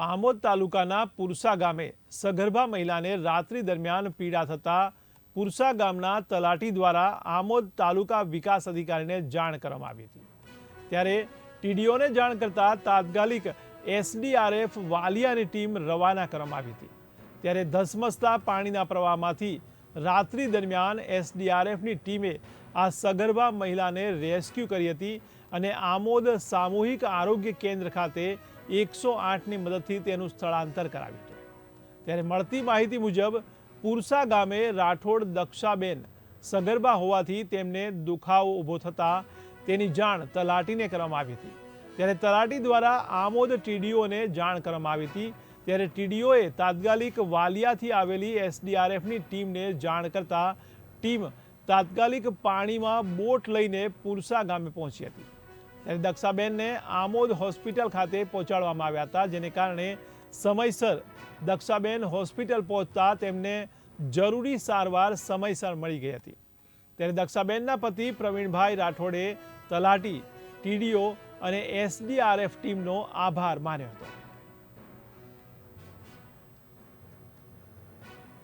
આમોદ તાલુકાના પુરસા ગામે સગર્ભા મહિલાને રાત્રિ દરમિયાન પીડા થતાં પુરસા ગામના તલાટી દ્વારા આમોદ તાલુકા વિકાસ અધિકારીને જાણ કરવામાં આવી હતી. ત્યારે ટીડીઓને જાણ કરતાં તાત્કાલિક એસડીઆરએફ વાલિયાની ટીમ રવાના કરવામાં આવી હતી. ત્યારે ધસમસતા પાણીના પ્રવાહમાંથી રાત્રિ દરમિયાન એસડીઆરએફની ટીમે આ સગર્ભા મહિલાને રેસ્ક્યુ કરી હતી અને આમોદ સામૂહિક આરોગ્ય કેન્દ્ર ખાતે એકસો આઠની મદદથી તેનું સ્થળાંતર કરાવ્યું હતું. ત્યારે મળતી માહિતી મુજબ, પુરસા ગામે રાઠોડ દક્ષાબેન સગર્ભા હોવાથી તેમને દુખાવો ઊભો થતાં તેની જાણ તલાટીને કરવામાં આવી હતી. ત્યારે તલાટી દ્વારા આમોદ ટીડીઓને જાણ કરવામાં આવી હતી. ત્યારે ટીડીઓએ તાત્કાલિક વાલિયાથી આવેલી એસડીઆરએફની ટીમને જાણ કરતા ટીમ તાત્કાલિક પાણીમાં બોટ લઈને પુરસા ગામે પહોંચી હતી. ત્યારે દક્ષાબેનને આમોદ હોસ્પિટલ ખાતે પહોંચાડવામાં આવ્યા હતા, જેને કારણે સમયસર દક્ષાબેન હોસ્પિટલ પહોંચતા તેમને જરૂરી સારવાર સમયસર મળી ગઈ હતી. ત્યારે દક્ષાબેનના પતિ પ્રવીણભાઈ રાઠોડે તલાટી ટીડીઓ અને એસડીઆરએફ ટીમનો આભાર માન્યો હતો.